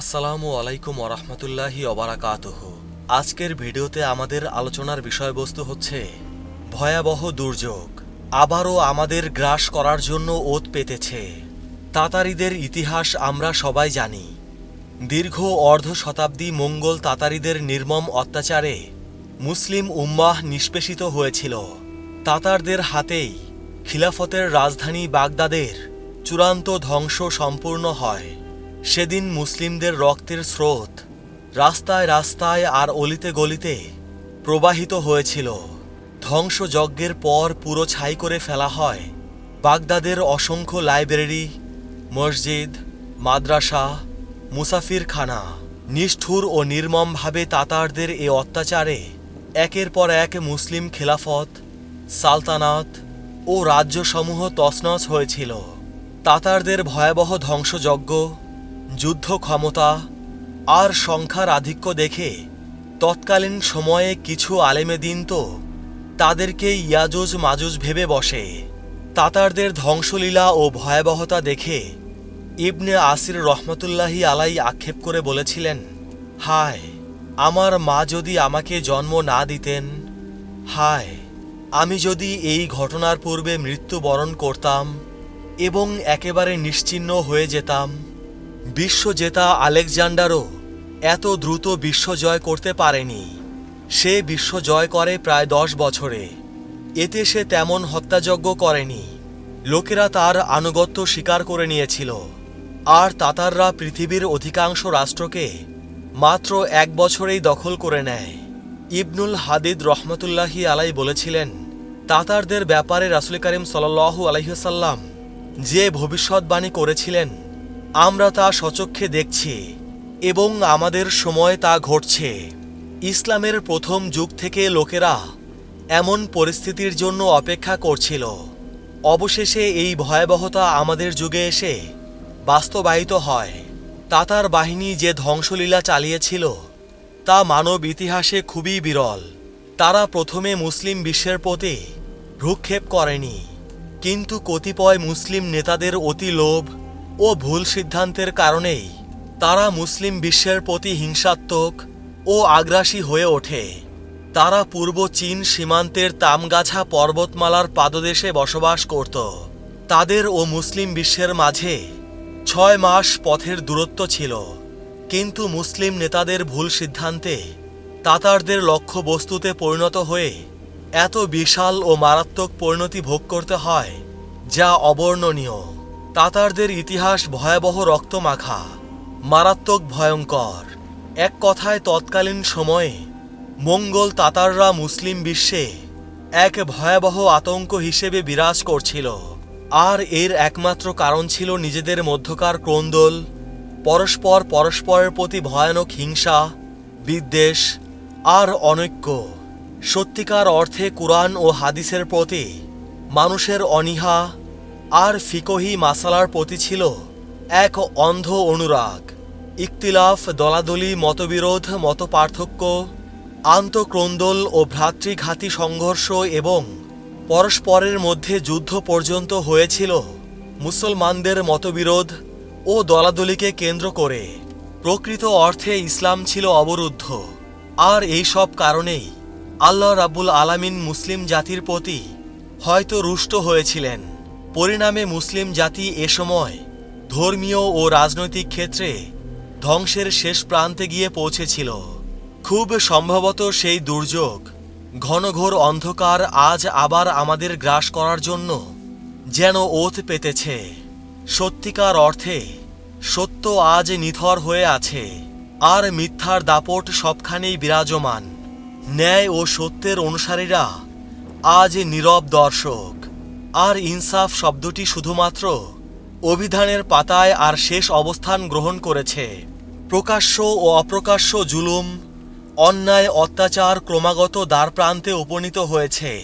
আসসালামু আলাইকুম ওরহমতুল্লাহি অবরাকাতহ আজকের ভিডিওতে আমাদের আলোচনার বিষয়বস্তু হচ্ছে ভয়াবহ দুর্যোগ। আবারও আমাদের গ্রাস করার জন্য ওত পেতেছে। তাতারিদের ইতিহাস আমরা সবাই জানি। দীর্ঘ অর্ধ শতাব্দী মঙ্গল তাতারিদের নির্মম অত্যাচারে মুসলিম উম্মাহ নিষ্পেষিত হয়েছিল। তাতারদের হাতেই খিলাফতের রাজধানী বাগদাদের চূড়ান্ত ধ্বংস সম্পূর্ণ হয়। সেদিন মুসলিমদের রক্তের স্রোত রাস্তায় রাস্তায় আর অলিতে গলিতে প্রবাহিত হয়েছিল। ধ্বংসযজ্ঞের পর পুরো ছাই করে ফেলা হয়। বাগদাদের অসংখ্য লাইব্রেরি, মসজিদ, মাদ্রাসা, মুসাফিরখানা নিষ্ঠুর ও নির্মমভাবে তাতারদের এ অত্যাচারে একের পর এক মুসলিম খেলাফত, সালতানাত ও রাজ্যসমূহ তছনছ হয়েছিল। তাতারদের ভয়াবহ ধ্বংসযজ্ঞ যুদ্ধ ক্ষমতা আর সংখ্যার আধিক্য দেখে তৎকালীন সময়ে কিছু আলেমেদিন তো তাদেরকে ইয়াজুজ মাজুজ ভেবে বসে। তাতারদের ধ্বংসলীলা ও ভয়াবহতা দেখে ইবনে আসির রহমতুল্লাহি আলাই আক্ষেপ করে বলেছিলেন, হায়, আমার মা যদি আমাকে জন্ম না দিতেন, হায়, আমি যদি এই ঘটনার পূর্বে মৃত্যুবরণ করতাম এবং একেবারে নিশ্চিহ্ন হয়ে যেতাম বিশ্বজেতা আলেকজান্ডারও এত দ্রুত বিশ্ব জয় করতে পারেনি। সে বিশ্ব জয় করে প্রায় দশ বছরে। এতে সে তেমন হত্যাযজ্ঞ করেনি। লোকেরা তার আনুগত্য স্বীকার করে নিয়েছিল। আর তাতাররা পৃথিবীর অধিকাংশ রাষ্ট্রকে মাত্র এক বছরেই দখল করে নেয়। ইবনুল হাদিদ রহমতুল্লাহি আলাই বলেছিলেন, তাতারদের ব্যাপারে রাসুল করিম আলহিসাল্লাম যে ভবিষ্যৎবাণী করেছিলেন আমরা তা সচক্ষে দেখছি এবং আমাদের সময় তা ঘটছে। ইসলামের প্রথম যুগ থেকে লোকেরা এমন পরিস্থিতির জন্য অপেক্ষা করছিল। অবশেষে এই ভয়াবহতা আমাদের যুগে এসে বাস্তবায়িত হয়। তাতার বাহিনী যে ধ্বংসলীলা চালিয়েছিল, তা মানব ইতিহাসে খুবই বিরল। তারা প্রথমে মুসলিম বিশ্বের প্রতি ভ্রুক্ষেপ করেনি, কিন্তু কতিপয় মুসলিম নেতাদের অতি লোভ ও ভুল সিদ্ধান্তের কারণেই তারা মুসলিম বিশ্বের প্রতি হিংসাত্মক ও আগ্রাসী হয়ে ওঠে। তারা পূর্ব চীন সীমান্তের তামগাছা পর্বতমালার পাদদেশে বসবাস করত। তাদের ও মুসলিম বিশ্বের মাঝে ছয় মাস পথের দূরত্ব ছিল। কিন্তু মুসলিম নেতাদের ভুল সিদ্ধান্তে তাতারদের লক্ষ্য বস্তুতে পরিণত হয়ে এত বিশাল ও মারাত্মক পরিণতি ভোগ করতে হয়, যা অবর্ণনীয়। তাতারদের ইতিহাস ভয়াবহ রক্তমাখা, মারাত্মক ভয়ঙ্কর। এক কথায় তৎকালীন সময়ে মঙ্গল তাতাররা মুসলিম বিশ্বে এক ভয়াবহ আতঙ্ক হিসেবে বিরাজ করছিল। আর এর একমাত্র কারণ ছিল নিজেদের মধ্যকার ক্রন্দল, পরস্পর পরস্পরের প্রতি ভয়ানক হিংসা, বিদ্বেষ আর অনৈক্য। সত্যিকার অর্থে কুরআন ও হাদিসের প্রতি মানুষের অনীহা আর ফিকহি মাসালার প্রতি ছিল এক অন্ধ অনুরাগ ইকতিলাফ দলাদলি, মতবিরোধ, মতপার্থক্য, আন্তঃক্রন্দল ও ভ্রাতৃঘাতী সংঘর্ষ এবং পরস্পরের মধ্যে যুদ্ধ পর্যন্ত হয়েছিল মুসলমানদের মতবিরোধ ও দলাদলিকে কেন্দ্র করে। প্রকৃত অর্থে ইসলাম ছিল অবরুদ্ধ। আর এই সব কারণেই আল্লাহ রাব্বুল আলামিন মুসলিম জাতির প্রতি হয়তো রুষ্ট হয়েছিলেন। পরিণামে মুসলিম জাতি এ সময় ধর্মীয় ও রাজনৈতিক ক্ষেত্রে ধ্বংসের শেষ প্রান্তে গিয়ে পৌঁছেছিল। খুব সম্ভবত সেই দুর্যোগ ঘনঘোর অন্ধকার আজ আবার আমাদের গ্রাস করার জন্য যেন ওত পেতেছে। সত্যিকার অর্থে সত্য আজ নিথর হয়ে আছে, আর মিথ্যার দাপট সবখানেই বিরাজমান। ন্যায় ও সত্যের অনুসারীরা আজ নীরব দর্শক। আর ইনসাফ শব্দটি শুধুমাত্র অভিধানের পাতায় আর শেষ অবস্থান গ্রহণ করেছে। প্রকাশ্য ও অপ্রকাশ্য জুলুম, অন্যায়, অত্যাচার ক্রমাগত দ্বারপ্রান্তে উপনীত হয়েছে।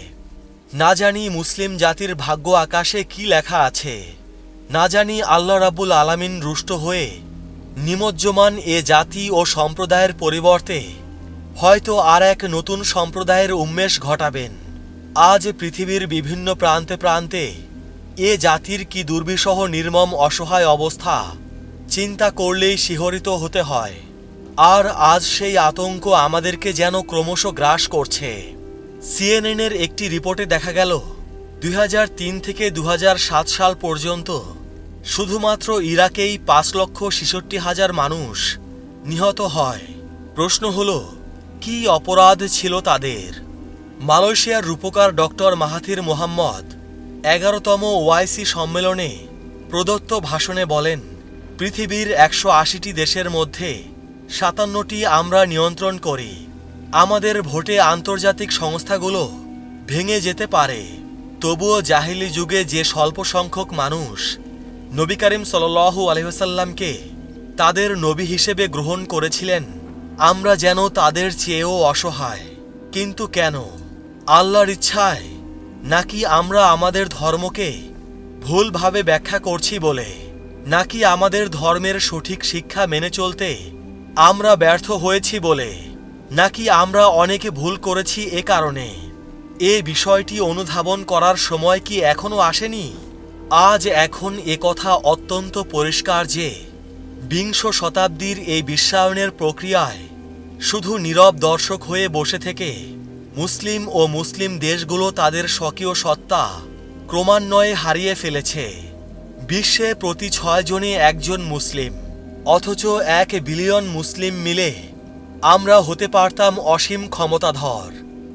না জানি মুসলিম জাতির ভাগ্য আকাশে কি লেখা আছে। না জানি আল্লাহ রাব্বুল আলামিন রুষ্ট হয়ে নিমজ্জমান এ জাতি ও সম্প্রদায়ের পরিবর্তে হয়তো আর এক নতুন সম্প্রদায়ের উন্মেষ ঘটাবেন। আজ পৃথিবীর বিভিন্ন প্রান্তে প্রান্তে এ জাতির কি দুর্বিষহ, নির্মম, অসহায় অবস্থা, চিন্তা করলেই শিহরিত হতে হয়। আর আজ সেই আতঙ্ক আমাদেরকে যেন ক্রমশ গ্রাস করছে। সিএনএনের একটি রিপোর্টে দেখা গেল, দুই হাজার তিন থেকে দু হাজার সাত সাল পর্যন্ত শুধুমাত্র ইরাকেই পাঁচ লক্ষ ছেষট্টি হাজার মানুষ নিহত হয়। প্রশ্ন হল, কি অপরাধ ছিল তাদের? মালয়েশিয়ার রূপকার ডক্টর মাহাথির মোহাম্মদ এগারোতম ওআইসি সম্মেলনে প্রদত্ত ভাষণে বলেন, পৃথিবীর একশো আশিটি দেশের মধ্যে সাতান্নটি আমরা নিয়ন্ত্রণ করি। আমাদের ভোটে আন্তর্জাতিক সংস্থাগুলো ভেঙে যেতে পারে। তবুও জাহিলি যুগে যে স্বল্প সংখ্যক মানুষ নবী করিম সাল্লু আলহিহাসাল্লামকে তাদের নবী হিসেবে গ্রহণ করেছিলেন, আমরা যেন তাদের চেয়েও অসহায়। কিন্তু কেন? আল্লাহর ইচ্ছায় নাকি আমরা আমাদের ধর্মকে ভুলভাবে ব্যাখ্যা করছি বলে? নাকি আমাদের ধর্মের সঠিক শিক্ষা মেনে চলতে আমরা ব্যর্থ হয়েছি বলে? নাকি আমরা অনেকে ভুল করেছি এ কারণে? এ বিষয়টি অনুধাবন করার সময় কি এখনও আসেনি? আজ এখন এ কথা অত্যন্ত পরিষ্কার যে বিংশ শতাব্দীর এই বিশ্বায়নের প্রক্রিয়ায় শুধু নীরব দর্শক হয়ে বসে থেকে মুসলিম ও মুসলিম দেশগুলো তাদের স্বকীয় সত্তা ক্রমান্বয়ে হারিয়ে ফেলেছে। বিশ্বে প্রতি ছয় জনে একজন মুসলিম, অথচ এক বিলিয়ন মুসলিম মিলে আমরা হতে পারতাম অসীম ক্ষমতাধর।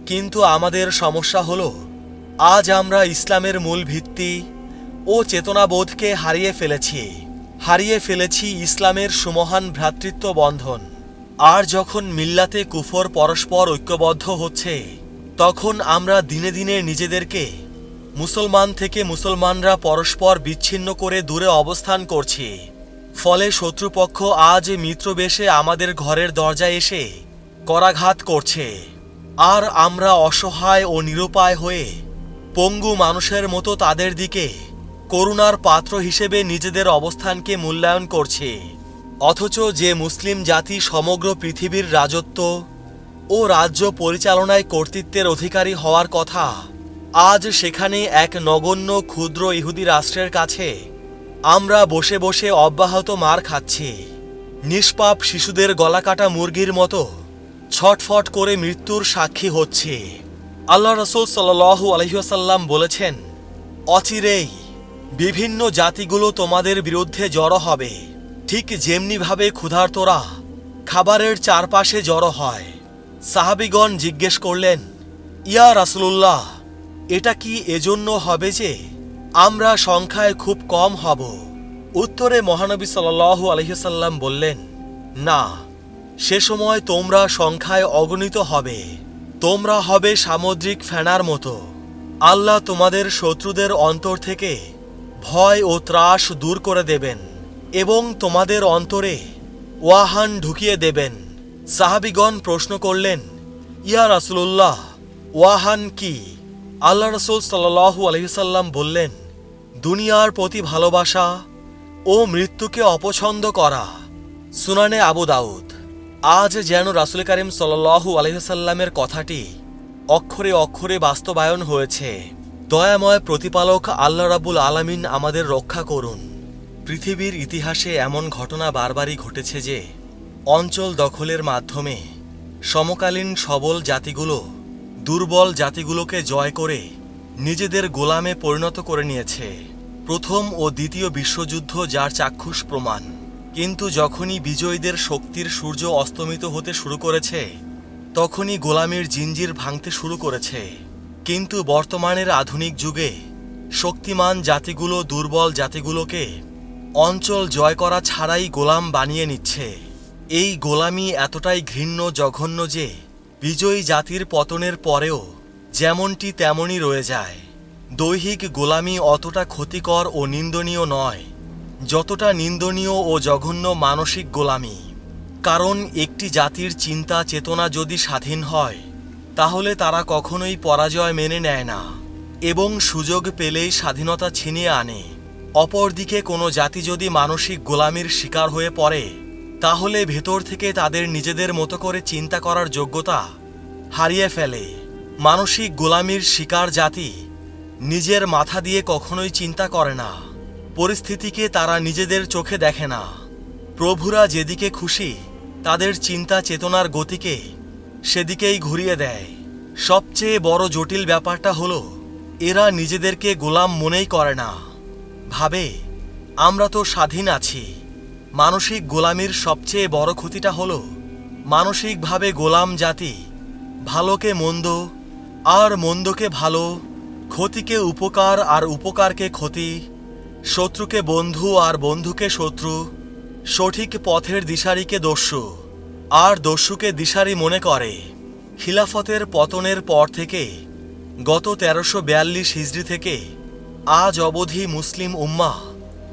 কিন্তু আমাদের সমস্যা হলো, আজ আমরা ইসলামের মূল ভিত্তি ও চেতনাবোধকে হারিয়ে ফেলেছি। হারিয়ে ফেলেছি ইসলামের সুমহান ভ্রাতৃত্ব বন্ধন আর যখন মিল্লাতে কুফর পরস্পর ঐক্যবদ্ধ হচ্ছে, তখন আমরা দিনে দিনে নিজেদেরকে মুসলমান থেকে মুসলমানরা পরস্পর বিচ্ছিন্ন করে দূরে অবস্থান করছি। ফলে শত্রুপক্ষ আজ মিত্রবেশে আমাদের ঘরের দরজায় এসে করাঘাত করছে। আর আমরা অসহায় ও নিরুপায় হয়ে পঙ্গু মানুষের মতো তাদের দিকে করুণার পাত্র হিসেবে নিজেদের অবস্থানকে মূল্যায়ন করছে। অথচ যে মুসলিম জাতি সমগ্র পৃথিবীর রাজত্ব ও রাজ্য পরিচালনায় কর্তৃত্বের অধিকারী হওয়ার কথা, আজ সেখানে এক নগণ্য, ক্ষুদ্র ইহুদি রাষ্ট্রের কাছে আমরা বসে বসে অব্যাহত মার খাচ্ছি। নিষ্পাপ শিশুদের গলাকাটা মুরগির মতো ছটফট করে মৃত্যুর সাক্ষী হচ্ছে। আল্লাহ রসুল সাল্লু আলহিহাসাল্লাম বলেছেন, অচিরেই বিভিন্ন জাতিগুলো তোমাদের বিরুদ্ধে জড়ো হবে। ঠিক যেমনিভাবে ক্ষুধার্তরা খাবারের চারপাশে জড়ো হয়। সাহাবিগণ জিজ্ঞেস করলেন, ইয়া রাসুলুল্লাহ, এটা কি এজন্য হবে যে আমরা সংখ্যায় খুব কম হব? উত্তরে মহানবী সাল্লু আলহিসাল্লাম বললেন, না, সে সময় তোমরা সংখ্যায় অগণিত হবে। তোমরা হবে সামুদ্রিক ফেনার মতো। আল্লাহ তোমাদের শত্রুদের অন্তর থেকে ভয় ও ত্রাস দূর করে দেবেন। এবং তোমাদের অন্তরে ওয়াহান ঢুকিয়ে দেবেন। সাহাবিগণ প্রশ্ন করলেন, ইয়া রাসুল্লাহ ওয়াহান কি? আল্লাহ রসুল সাল্লাহু আলহিসাল্লাম বললেন, দুনিয়ার প্রতি ভালোবাসা ও মৃত্যুকে অপছন্দ করা। সুনানে আবু দাউদ, আজ যেন রাসুল করিম সাল্লাহু আলহিসাল্লামের কথাটি অক্ষরে অক্ষরে বাস্তবায়ন হয়েছে। দয়াময় প্রতিপালক আল্লাহ রাবুল আলামিন আমাদের রক্ষা করুন। পৃথিবীর ইতিহাসে এমন ঘটনা বারবারই ঘটেছে যে, অঞ্চল দখলের মাধ্যমে সমকালীন সবল জাতিগুলো দুর্বল জাতিগুলোকে জয় করে নিজেদের গোলামে পরিণত করে নিয়েছে। প্রথম ও দ্বিতীয় বিশ্বযুদ্ধ যার চাক্ষুষ প্রমাণ। কিন্তু যখনই বিজয়ীদের শক্তির সূর্য অস্তমিত হতে শুরু করেছে, তখনই গোলামের জিঞ্জির ভাঙতে শুরু করেছে। কিন্তু বর্তমানের আধুনিক যুগে শক্তিমান জাতিগুলো দুর্বল জাতিগুলোকে অঞ্চল জয় করা ছাড়াই গোলাম বানিয়ে নিচ্ছে। এই গোলামি এতটাই ঘৃণ্য, জঘন্য যে, বিজয়ী জাতির পতনের পরেও যেমনটি তেমনই রয়ে যায়। দৈহিক গোলামি অতটা ক্ষতিকর ও নিন্দনীয় নয়, যতটা নিন্দনীয় ও জঘন্য মানসিক গোলামি। কারণ একটি জাতির চিন্তা চেতনা যদি স্বাধীন হয়, তাহলে তারা কখনোই পরাজয় মেনে নেয় না, এবং সুযোগ পেলেই স্বাধীনতা ছিনিয়ে আনে। অপরদিকে কোনো জাতি যদি মানসিক গোলামির শিকার হয়ে পড়ে, তাহলে ভেতর থেকে তাদের নিজেদের মতো করে চিন্তা করার যোগ্যতা হারিয়ে ফেলে। মানসিক গোলামির শিকার জাতি নিজের মাথা দিয়ে কখনোই চিন্তা করে না। পরিস্থিতিকে তারা নিজেদের চোখে দেখে না। প্রভুরা যেদিকে খুশি, তাদের চিন্তা চেতনার গতিকে সেদিকেই ঘুরিয়ে দেয়। সবচেয়ে বড় জটিল ব্যাপারটা হলো, এরা নিজেদেরকে গোলাম মনেই করে না। ভাবে, আমরা তো স্বাধীন আছি। মানসিক গোলামির সবচেয়ে বড় ক্ষতিটা হলো, মানসিকভাবে গোলাম জাতি ভালোকে মন্দ আর মন্দকে ভালো, ক্ষতিকে উপকার আর উপকারকে ক্ষতি, শত্রুকে বন্ধু আর বন্ধুকে শত্রু, সঠিক পথের দিশারিকে দস্যু আর দস্যুকে দিশারি মনে করে। খিলাফতের পতনের পর থেকে গত তেরোশো বিয়াল্লিশ হিজড়ি থেকে আজ অবধি মুসলিম উম্মা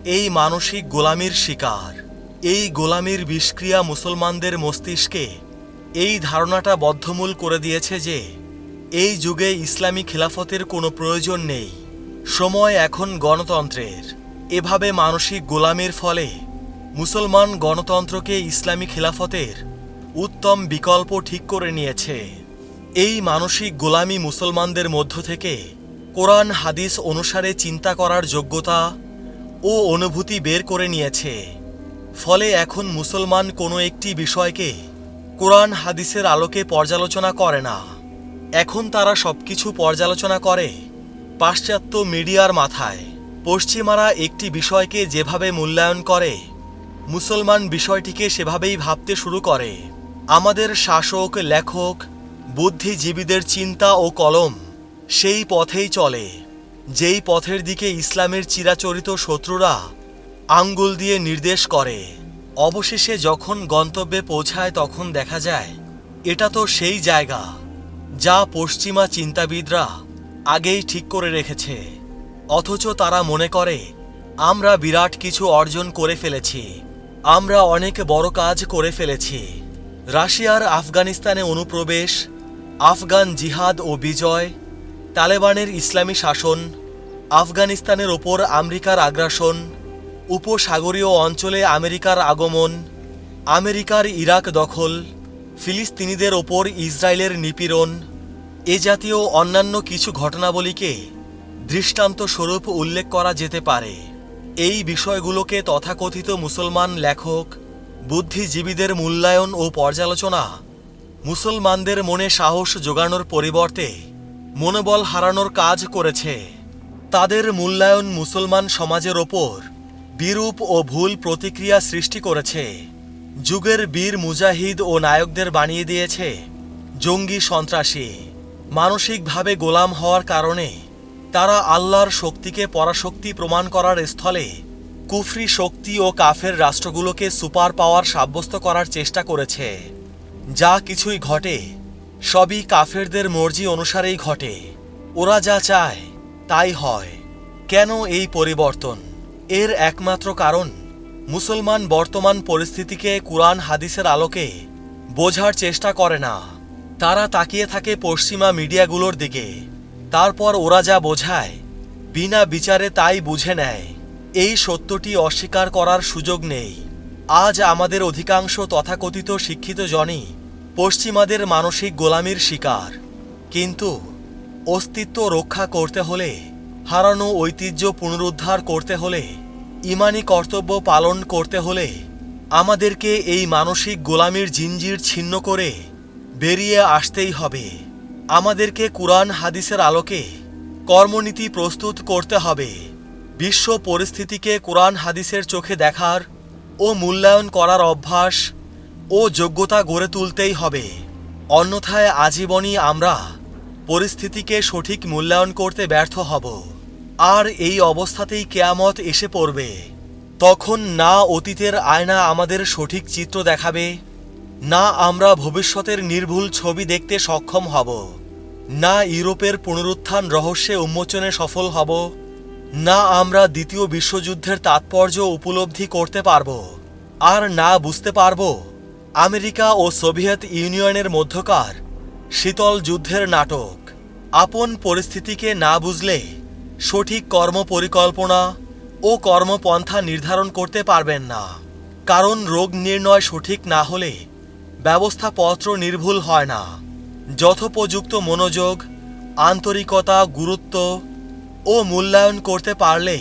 এই মানসিক গোলামির শিকার। এই গোলামির বিষক্রিয়া মুসলমানদের মস্তিষ্কে এই ধারণাটা বদ্ধমূল করে দিয়েছে যে, এই যুগে ইসলামী খিলাফতের কোনো প্রয়োজন নেই। সময় এখন গণতন্ত্রের। এভাবে মানসিক গোলামির ফলে মুসলমান গণতন্ত্রকে ইসলামী খিলাফতের উত্তম বিকল্প ঠিক করে নিয়েছে। এই মানসিক গোলামি মুসলমানদের মধ্য থেকে কোরআন হাদিস অনুসারে চিন্তা করার যোগ্যতা ও অনুভূতি বের করে নিয়েছে। ফলে এখন মুসলমান কোনো একটি বিষয়কে কোরআন হাদিসের আলোকে পর্যালোচনা করে না। এখন তারা সব কিছু পর্যালোচনা করে পাশ্চাত্য মিডিয়ার মাথায়। পশ্চিমারা একটি বিষয়কে যেভাবে মূল্যায়ন করে, মুসলমান বিষয়টিকে সেভাবেই ভাবতে শুরু করে। আমাদের শাসক, লেখক, বুদ্ধিজীবীদের চিন্তা ও কলম সেই পথেই চলে। যেই পথের দিকে ইসলামের চিরাচরিত শত্রুরা আঙ্গুল দিয়ে নির্দেশ করে, অবশেষে যখন গন্তব্যে পৌঁছায় তখন দেখা যায়, এটা তো সেই জায়গা যা পশ্চিমা চিন্তাবিদরা আগেই ঠিক করে রেখেছে। অথচ তারা মনে করে, আমরা বিরাট কিছু অর্জন করে ফেলেছি, আমরা অনেক বড় কাজ করে ফেলেছি। রাশিয়ার আফগানিস্তানে অনুপ্রবেশ, আফগান জিহাদ ও বিজয় তালেবানের ইসলামী শাসন, আফগানিস্তানের ওপর আমেরিকার আগ্রাসন, উপসাগরীয় অঞ্চলে আমেরিকার আগমন, আমেরিকার ইরাক দখল, ফিলিস্তিনিদের ওপর ইসরায়েলের নিপীড়ন, এ জাতীয় অন্যান্য কিছু ঘটনাবলীকে দৃষ্টান্ত স্বরূপ উল্লেখ করা যেতে পারে। এই বিষয়গুলোকে তথাকথিত মুসলমান লেখক, বুদ্ধিজীবীদের মূল্যায়ন ও পর্যালোচনা, মুসলমানদের মনে সাহস জোগানোর পরিবর্তে মনোবল হারানোর কাজ করেছে। তাদের মূল্যায়ন মুসলমান সমাজের ওপর বিরূপ ও ভুল প্রতিক্রিয়া সৃষ্টি করেছে। যুগের বীর মুজাহিদ ও নায়কদের বানিয়ে দিয়েছে জঙ্গি সন্ত্রাসী। মানসিকভাবে গোলাম হওয়ার কারণে তারা আল্লাহর শক্তিকে পরাশক্তি প্রমাণ করার স্থলে কুফরি শক্তি ও কাফের রাষ্ট্রগুলোকে সুপার পাওয়ার সাব্যস্ত করার চেষ্টা করেছে। যা কিছুই ঘটে সবই কাফেরদের মর্জি অনুসারেই ঘটে। ওরা যা চায়, তাই হয়। কেন এই পরিবর্তন? এর একমাত্র কারণ, মুসলমান বর্তমান পরিস্থিতিকে কুরআন হাদিসের আলোকে বোঝার চেষ্টা করে না। তারা তাকিয়ে থাকে পশ্চিমা মিডিয়াগুলোর দিকে। তারপর ওরা যা বোঝায়, বিনা বিচারে তাই বুঝে নেয়। এই সত্যটি অস্বীকার করার সুযোগ নেই। আজ আমাদের অধিকাংশ তথাকথিত শিক্ষিত জনই পশ্চিমাদের মানসিক গোলামির শিকার। কিন্তু অস্তিত্ব রক্ষা করতে হলে, হারানো ঐতিহ্য পুনরুদ্ধার করতে হলে, ইমানি কর্তব্য পালন করতে হলে, আমাদেরকে এই মানসিক গোলামির জিঞ্জির ছিন্ন করে বেরিয়ে আসতেই হবে। আমাদেরকে কুরআন হাদিসের আলোকে কর্মনীতি প্রস্তুত করতে হবে। বিশ্ব পরিস্থিতিকে কোরআন হাদিসের চোখে দেখার ও মূল্যায়ন করার অভ্যাস ও যোগ্যতা গড়ে তুলতেই হবে। অন্যথায় আজীবনই আমরা পরিস্থিতিকে সঠিক মূল্যায়ন করতে ব্যর্থ হব। আর এই অবস্থাতেই কেয়ামত এসে পড়বে। তখন না অতীতের আয়না আমাদের সঠিক চিত্র দেখাবে, না আমরা ভবিষ্যতের নির্ভুল ছবি দেখতে সক্ষম হব, না ইউরোপের পুনরুত্থান রহস্যে উন্মোচনে সফল হব, না আমরা দ্বিতীয় বিশ্বযুদ্ধের তাৎপর্য উপলব্ধি করতে পারব, আর না বুঝতে পারব আমেরিকা ও সোভিয়েত ইউনিয়নের মধ্যকার শীতল যুদ্ধের নাটক। আপন পরিস্থিতিকে না বুঝলে সঠিক কর্ম পরিকল্পনা ও কর্মপন্থা নির্ধারণ করতে পারবেন না। কারণ রোগ নির্ণয় সঠিক না হলে ব্যবস্থাপত্র নির্ভুল হয় না। যথোপযুক্ত মনোযোগ, আন্তরিকতা, গুরুত্ব ও মূল্যায়ন করতে পারলে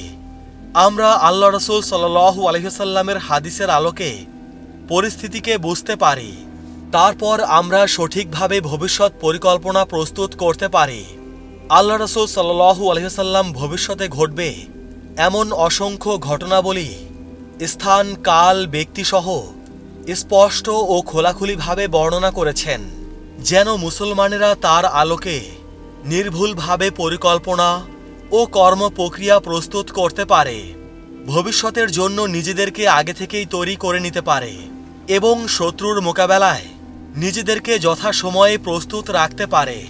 আমরা আল্লাহ রসুল সাল্লু আলহিসাল্লামের হাদিসের আলোকে পরিস্থিতিকে বুঝতে পারি। তারপর আমরা সঠিকভাবে ভবিষ্যৎ পরিকল্পনা প্রস্তুত করতে পারি। আল্লাহ রসুল সাল্লু আলহিসাল্লাম ভবিষ্যতে ঘটবে এমন অসংখ্য ঘটনাবলী, স্থান, কাল, ব্যক্তিসহ স্পষ্ট ও খোলাখুলিভাবে বর্ণনা করেছেন, যেন মুসলমানেরা তার আলোকে নির্ভুলভাবে পরিকল্পনা ও কর্ম প্রক্রিয়া প্রস্তুত করতে পারে, ভবিষ্যতের জন্য নিজেদেরকে আগে থেকেই তৈরি করে নিতে পারে। এবং শত্রুর মোকাবেলায় নিজেদেরকে যথাসময়ে প্রস্তুত রাখতে পারে।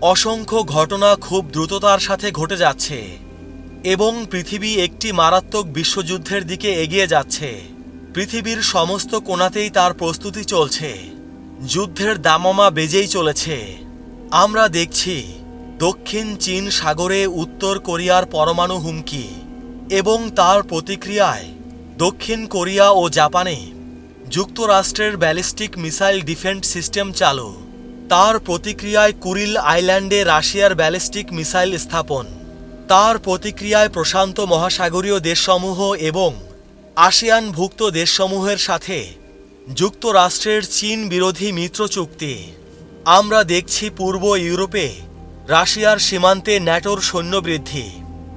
অসংখ্য ঘটনা খুব দ্রুততার সাথে ঘটে যাচ্ছে এবং পৃথিবী একটি মারাত্মক বিশ্বযুদ্ধের দিকে এগিয়ে যাচ্ছে। পৃথিবীর সমস্ত কোণাতেই তার প্রস্তুতি চলছে। যুদ্ধের দামামা বেজেই চলেছে। আমরা দেখছি, দক্ষিণ চীন সাগরে উত্তর কোরিয়ার পরমাণু হুমকি এবং তার প্রতিক্রিয়ায় দক্ষিণ কোরিয়া ও জাপানে যুক্তরাষ্ট্রের ব্যালিস্টিক মিসাইল ডিফেন্স সিস্টেম চালু। তার প্রতিক্রিয়ায় কুরিল আইল্যান্ডে রাশিয়ার ব্যালিস্টিক মিসাইল স্থাপন। তার প্রতিক্রিয়ায় প্রশান্ত মহাসাগরীয় দেশসমূহ এবং আসিয়ানভুক্ত দেশসমূহের সাথে যুক্তরাষ্ট্রের চীন বিরোধী মিত্র চুক্তি। আমরা দেখছি পূর্ব ইউরোপে রাশিয়ার সীমান্তে ন্যাটোর সৈন্য বৃদ্ধি,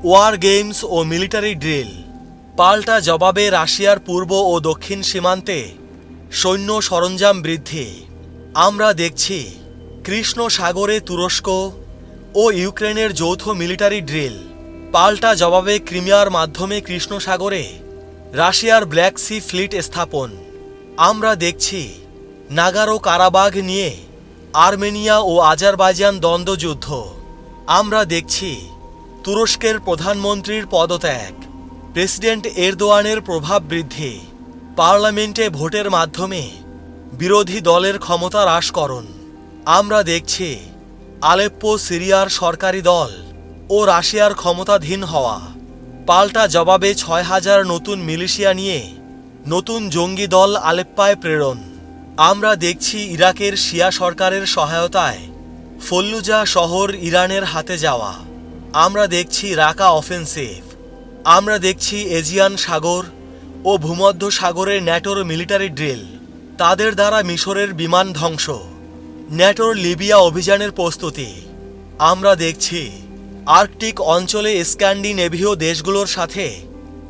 ওয়ার গেমস ও মিলিটারি ড্রিল। পাল্টা জবাবে রাশিয়ার পূর্ব ও দক্ষিণ সীমান্তে সৈন্য সরঞ্জাম বৃদ্ধি। আমরা দেখছি কৃষ্ণ সাগরে তুরস্ক ও ইউক্রেনের যৌথ মিলিটারি ড্রিল। পাল্টা জবাবে ক্রিমিয়ার মাধ্যমে কৃষ্ণ সাগরে রাশিয়ার ব্ল্যাক সি ফ্লিট স্থাপন। আমরা দেখছি নাগারো কারাবাগ নিয়ে আর্মেনিয়া ও আজারবাইজান দ্বন্দ্বযুদ্ধ। আমরা দেখছি তুরস্কের প্রধানমন্ত্রীর পদত্যাগ। প্রেসিডেন্ট এরদোয়ানের প্রভাব বৃদ্ধি। পার্লামেন্টে ভোটের মাধ্যমে বিরোধী দলের ক্ষমতা হ্রাসকরণ আমরা দেখছি আলেপ্পো সিরিয়ার সরকারি দল ও রাশিয়ার ক্ষমতাধীন হওয়া। পাল্টা জবাবে ছয় হাজার নতুন মিলিশিয়া নিয়ে নতুন জঙ্গি দল আলেপ্পায় প্রেরণ। আমরা দেখছি ইরাকের শিয়া সরকারের সহায়তায় ফল্লুজা শহর ইরানের হাতে যাওয়া। আমরা দেখছি রাকা অফেন্সিভ। আমরা দেখছি এজিয়ান সাগর ও ভূমধ্য সাগরের ন্যাটোর মিলিটারি ড্রিল, তাদের দ্বারা মিশরের বিমান ধ্বংস। ন্যাটোর লিবিয়া অভিযানের প্রস্তুতি। আমরা দেখছি, আর্কটিক অঞ্চলে স্ক্যান্ডিনেভীয় দেশগুলোর সাথে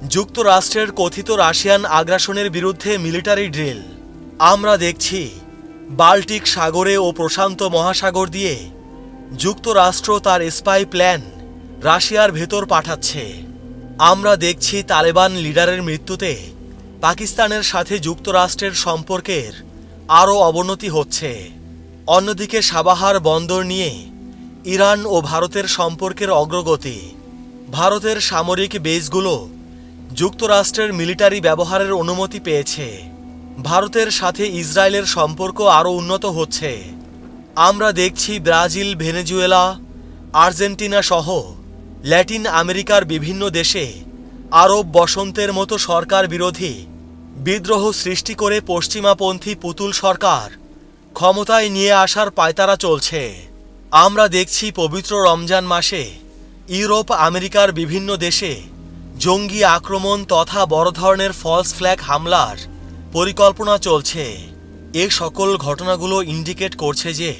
যুক্তরাষ্ট্রের কথিত রাশিয়ান আগ্রাসনের বিরুদ্ধে মিলিটারি ড্রিল। আমরা দেখছি, বাল্টিক সাগরে ও প্রশান্ত মহাসাগর দিয়ে যুক্তরাষ্ট্র তার স্পাই প্ল্যান রাশিয়ার ভেতর পাঠাচ্ছে। আমরা দেখছি তালেবান লিডারের মৃত্যুতে পাকিস্তানের সাথে যুক্তরাষ্ট্রের সম্পর্কের আরও অবনতি হচ্ছে। অন্যদিকে সাবাহার বন্দর নিয়ে ইরান ও ভারতের সম্পর্কের অগ্রগতি। ভারতের সামরিক বেসগুলো যুক্তরাষ্ট্রের মিলিটারি ব্যবহারের অনুমতি পেয়েছে। ভারতের সাথে ইসরায়েলের সম্পর্ক আরও উন্নত হচ্ছে। আমরা দেখছি ব্রাজিল, ভেনেজুয়েলা, আর্জেন্টিনা সহ ল্যাটিন আমেরিকার বিভিন্ন দেশে আরব বসন্তের মতো সরকার বিরোধী বিদ্রোহ সৃষ্টি করে পশ্চিমাপন্থী পুতুল সরকার ক্ষমতায় নিয়ে আসার পায়তারা চলছে। আমরা দেখছি পবিত্র রমজান মাসে ইউরোপ, আমেরিকার বিভিন্ন দেশে জঙ্গি আক্রমণ তথা বড় ধরনের ফলস ফ্ল্যাগ হামলার পরিকল্পনা চলছে। এ সকল ঘটনাগুলো ইন্ডিকেট করছে যে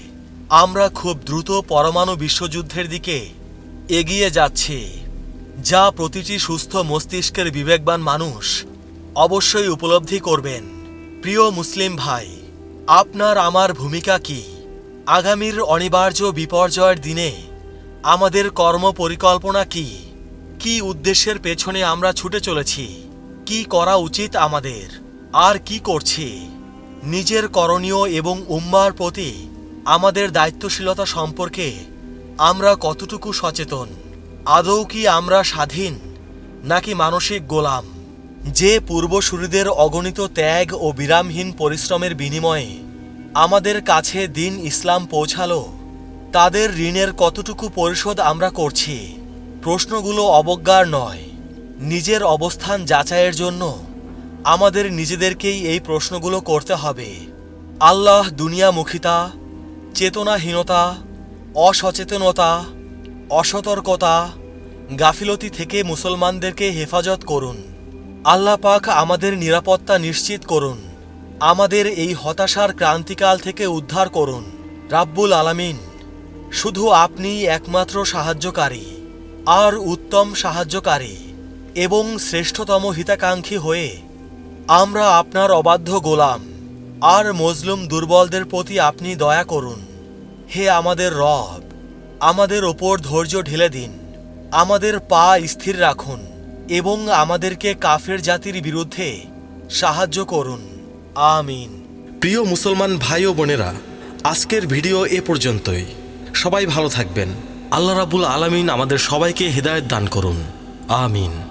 আমরা খুব দ্রুত পরমাণু বিশ্বযুদ্ধের দিকে এগিয়ে যাচ্ছি। যা প্রতিটি সুস্থ মস্তিষ্কের বিবেকবান মানুষ অবশ্যই উপলব্ধি করবেন। প্রিয় মুসলিম ভাই, আপনার আমার ভূমিকা কি? আগামীর অনিবার্য বিপর্যয়ের দিনে আমাদের কর্ম পরিকল্পনা কি? কি উদ্দেশ্যের পেছনে আমরা ছুটে চলেছি? কি করা উচিত আমাদের? আর কি করছি? নিজের করণীয় এবং উম্মার প্রতি আমাদের দায়িত্বশীলতা সম্পর্কে আমরা কতটুকু সচেতন? আদৌ কি আমরা স্বাধীন? নাকি মানসিক গোলাম? যে পূর্বসূরিদের অগণিত ত্যাগ ও বিরামহীন পরিশ্রমের বিনিময়ে আমাদের কাছে দিন ইসলাম পৌঁছালো, তাদের ঋণের কতটুকু পরিশোধ আমরা করছি? প্রশ্নগুলো অবজ্ঞার নয়। নিজের অবস্থান যাচাইয়ের জন্য আমাদের নিজেদেরকেই এই প্রশ্নগুলো করতে হবে। আল্লাহ দুনিয়ামুখিতা, চেতনাহীনতা অসচেতনতা, অসতর্কতা, গাফিলতি থেকে মুসলমানদেরকে হেফাজত করুন। আল্লাহ পাক আমাদের নিরাপত্তা নিশ্চিত করুন। আমাদের এই হতাশার ক্রান্তিকাল থেকে উদ্ধার করুন। রাব্বুল আলামিন, শুধু আপনিই একমাত্র সাহায্যকারী, আর উত্তম সাহায্যকারী এবং শ্রেষ্ঠতম হিতাকাঙ্ক্ষী হয়ে আমরা আপনার অবাধ্য গোলাম, আর মজলুম দুর্বলদের প্রতি আপনি দয়া করুন। হে আমাদের রব, আমাদের ওপর ধৈর্য ঢেলে দিন, আমাদের পা স্থির রাখুন এবং আমাদেরকে কাফের জাতির বিরুদ্ধে সাহায্য করুন। আমিন। প্রিয় মুসলমান ভাই ও বোনেরা, আজকের ভিডিও এ পর্যন্তই। সবাই ভালো থাকবেন। আল্লাহ রাবুল আলামিন আমাদের সবাইকে হৃদায়ত দান করুন। আমিন।